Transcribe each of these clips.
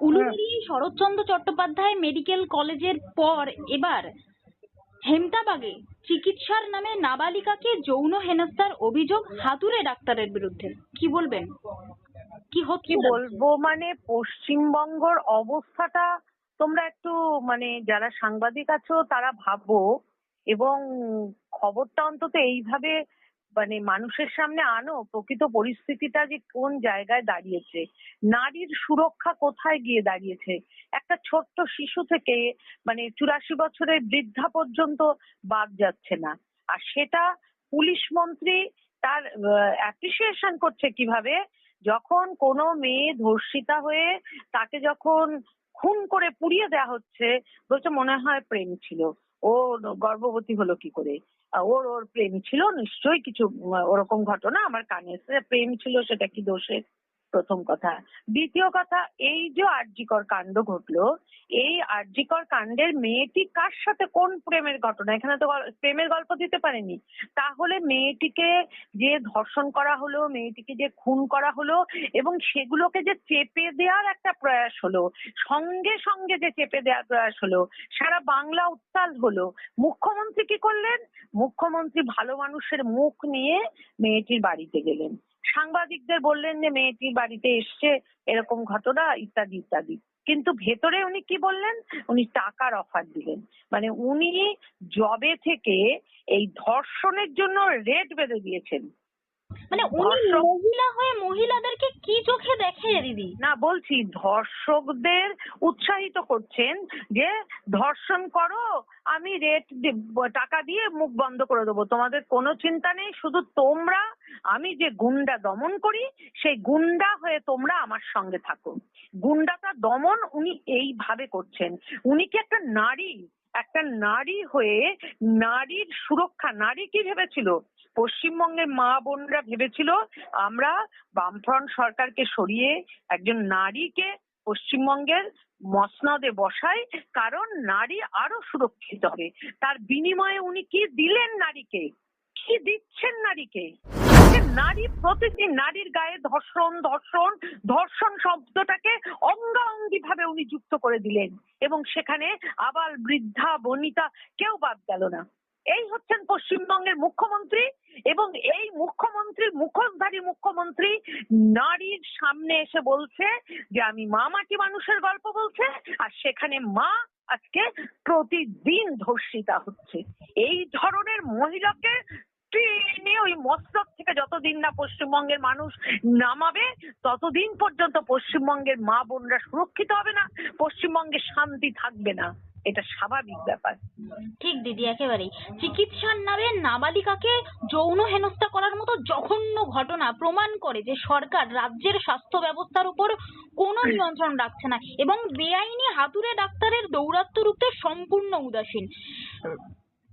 উলুবেড়ি Saratchandra Chattopadhyay medical কলেজের পর এবার হেমতাবাগে চিকিৎসার নামে নাবালিকাকে যৌন হেনস্থার অভিযোগ হাতুড়ে ডাক্তারের বিরুদ্ধে। কি বলবেন? কি হচ্ছে? বলব? মানে পশ্চিমবঙ্গর অবস্থাটা তোমরা একটু মানে যারা সাংবাদিক আছো তারা ভাবো এবং খবরটা অন্তত এইভাবে মানে মানুষের সামনে আনো, প্রকৃত পরিস্থিতিটা যে কোন জায়গায় দাঁড়িয়েছে। নারীর সুরক্ষা কোথায় গিয়ে দাঁড়িয়েছে? একটা ছোট্ট শিশু থেকে মানে চুরাশি বছরের বৃদ্ধা পর্যন্ত বাদ যাচ্ছে না। আর সেটা পুলিশ মন্ত্রী তার অ্যাপ্রিসিয়েশন করছে কীভাবে? যখন কোনো মেয়ে ধর্ষিতা হয়ে তাকে যখন খুন করে পুড়িয়ে দেওয়া হচ্ছে, বলছে মনে হয় প্রেম ছিল। ও গর্ভবতী হলো কি করে? ওর ওর প্রেম ছিল, নিশ্চয়ই কিছু ওরকম ঘটনা আমার কানে এসে প্রেম ছিল, সেটা কি দোষের? প্রথম কথা। দ্বিতীয় কথা, এই যে আর্যিকর কাণ্ড ঘটলো, এই আর্যিকর কাণ্ডের মেয়েটি কার সাথে, কোন প্রেমের ঘটনা? এখানে তো প্রেমের গল্প দিতে পারেনি। তাহলে মেয়েটিকে যে ধর্ষণ করা হলো, মেয়েটিকে যে খুন করা হলো, এবং সেগুলোকে যে চেপে দেওয়ার একটা প্রয়াস হলো, সঙ্গে সঙ্গে যে চেপে দেওয়ার প্রয়াস হলো, সারা বাংলা উত্তাল হলো। মুখ্যমন্ত্রী কি করলেন? মুখ্যমন্ত্রী ভালো মানুষের মুখ নিয়ে মেয়েটির বাড়িতে গেলেন। সাংবাদিকদের বললেন যে মেয়েটির বাড়িতে এসছে এরকম ঘটনা ইত্যাদি ইত্যাদি। কিন্তু ভেতরে উনি কি বললেন? উনি টাকার অফার দিলেন। মানে উনি জবে থেকে এই ধর্ষণের জন্য রেট বেঁধে দিয়েছেন। মানে উনি মহিলা হয়ে মহিলাদেরকে কি চোখে দেখে দিদি? না বলছি ধর্ষকদের উৎসাহিত করছেন যে ধর্ষণ করো আমি রেট টাকা দিয়ে মুখ বন্ধ করে দেবো। তোমাদের কোনো চিন্তা নেই, শুধু তোমরা, আমি যে গুন্ডা দমন করি, সেই গুন্ডা হয়ে তোমরা আমার সঙ্গে থাকো। গুন্ডাটা দমন উনি এইভাবে করছেন। উনি কি একটা নারী? একটা নারী হয়ে নারীর সুরক্ষা, নারী কি ভেবেছিল? পশ্চিমবঙ্গের মা বোনরা ভেবেছিল, আমরা বামফ্রন্ট সরকারকে সরিয়ে একজন নারীকে পশ্চিমবঙ্গের মসনদে বসায়, কারণ নারী আরও সুরক্ষিত হবে। তার বিনিময়ে উনি কি দিলেন নারীকে? কি দিচ্ছেন নারীকে? নারী প্রতিটি নারীর গায়ে ধর্ষণ ধর্ষণ ধর্ষণ শব্দটাকে অঙ্গাঙ্গি ভাবে উনি যুক্ত করে দিলেন। এবং সেখানে আবার বৃদ্ধা, বনিতা কেউ বাদ গেল না। এই হচ্ছেন পশ্চিমবঙ্গের মুখ্যমন্ত্রী এবং এই মুখ্যমন্ত্রী মুখোশধারী মুখ্যমন্ত্রী নারীর সামনে এসে বলছে যে, আমি মা মাটি মানুষের গল্প বলছে আর সেখানে মা আজকে প্রতিদিন ধর্ষিতা হচ্ছে। এই ধরনের মহিলাকে ওই মস্তক থেকে যতদিন না পশ্চিমবঙ্গের মানুষ নামাবে, ততদিন পর্যন্ত পশ্চিমবঙ্গের মা বোনরা সুরক্ষিত হবে না, পশ্চিমবঙ্গে শান্তি থাকবে না। এটা স্বাভাবিক ব্যাপার। ঠিক দিদি একেবারেই। চিকিৎসার নামে নাবালিকাকে যৌন হেনস্থা করার মতো জঘন্য ঘটনা প্রমাণ করে যে সরকার রাজ্যের স্বাস্থ্য ব্যবস্থার উপর কোনো নিয়ন্ত্রণ রাখছে না এবং বেআইনি হাতুড়ে ডাক্তারের দৌরাত্ম্য রূপে সম্পূর্ণ উদাসীন।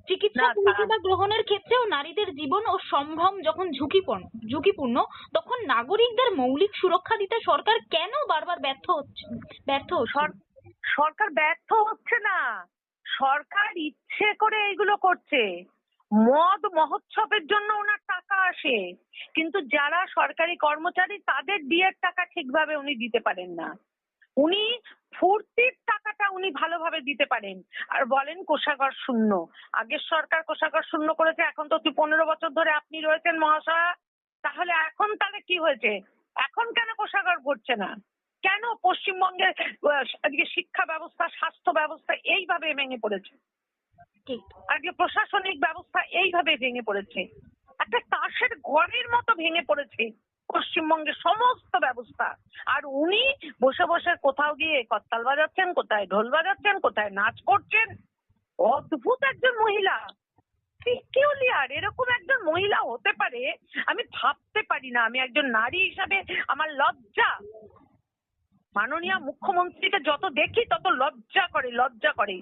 চিকিৎসা পরিষেবা গ্রহণের ক্ষেত্রেও নারীদের জীবন ও সম্ভ্রম যখন ঝুঁকিপূর্ণ ঝুঁকিপূর্ণ তখন নাগরিকদের মৌলিক সুরক্ষা দিতে সরকার কেন বারবার ব্যর্থ হচ্ছে ব্যর্থ সর- সরকার ব্যর্থ হচ্ছে না। সরকার ইচ্ছে করে এগুলো করছে। মদ মহোৎসবের জন্য ওনার টাকা আসে। কিন্তু যারা সরকারি কর্মচারী, তাদের ডিএর টাকা ঠিকভাবে উনি দিতে পারেন না। উনি ফুর্তির টাকাটা উনি ভালোভাবে দিতে পারেন। আর বলেন কোষাগার শূন্য। আগের সরকার কোষাগার শূন্য করেছে, এখন তো পনেরো বছর ধরে আপনি রয়েছেন মহাশয়া। তাহলে এখন তাহলে কি হয়েছে? এখন কেন কোষাগার করছে না? কেন পশ্চিমবঙ্গের আজকে শিক্ষা ব্যবস্থা স্বাস্থ্য ব্যবস্থা এইভাবে ভেঙে পড়েছে? আজকে প্রশাসনিক ব্যবস্থা এইভাবে ভেঙে পড়েছে। একটা তাসের ঘরের মতো ভেঙে পড়েছে পশ্চিমবঙ্গের সমস্ত ব্যবস্থা। আর উনি বসে বসে কোথাও গিয়ে করতাল বাজাচ্ছেন কোথায় ঢোল বাজাচ্ছেন কোথায় নাচ করছেন। অদ্ভুত একজন মহিলা। পিকিউলিয়ার এরকম একজন মহিলা হতে পারে আমি ভাবতে পারি না। আমি একজন নারী হিসাবে আমার লজ্জা। মাননীয় মুখ্যমন্ত্রীকে যত দেখি তত লজ্জা করে লজ্জা করে।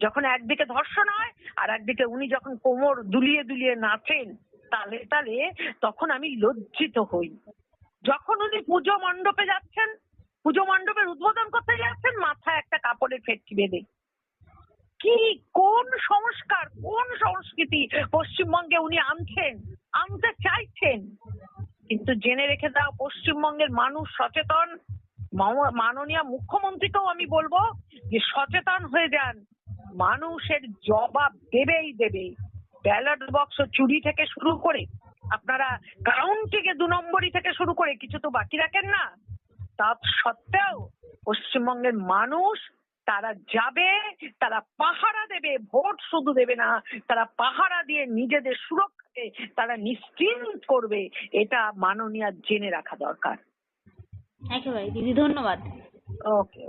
যখন একদিকে ধর্ষণ হয় আর একদিকে উনি যখন কোমর দুলিয়ে দুলিয়ে নাচেন, তালে তালে তখন আমি লজ্জিত হই। যখন উনি পুজো মণ্ডপে যাচ্ছেন, পুজো মণ্ডপের উদ্বোধন করতে যাচ্ছেন, মাথায় একটা কাপড়ের ফেটকি বেঁধে। কি, কোন সংস্কার, কোন সংস্কৃতি পশ্চিমবঙ্গে উনি আনছেন, আনতে চাইছেন? কিন্তু জেনে রেখে দাও, পশ্চিমবঙ্গের মানুষ সচেতন মাননীয় মুখ্যমন্ত্রীকেও আমি বলব যে সচেতন হয়ে যান। মানুষের জবাব দেবেই দেবে। ব্যালট বক্স চুরি থেকে শুরু করে, আপনারা কাউন্টিং এ দু নম্বরই থেকে শুরু করে, কিছু তো বাকি রাখেন না। তা সত্ত্বেও পশ্চিমবঙ্গের মানুষ, তারা যাবে, তারা পাহারা দেবে, ভোট শুধু দেবে না, তারা পাহারা দিয়ে নিজেদের সুরক্ষাকে তারা নিশ্চিন্ত করবে, এটা মাননীয় জেনে রাখা দরকার। একেবারে দিদি ধন্যবাদ। ওকে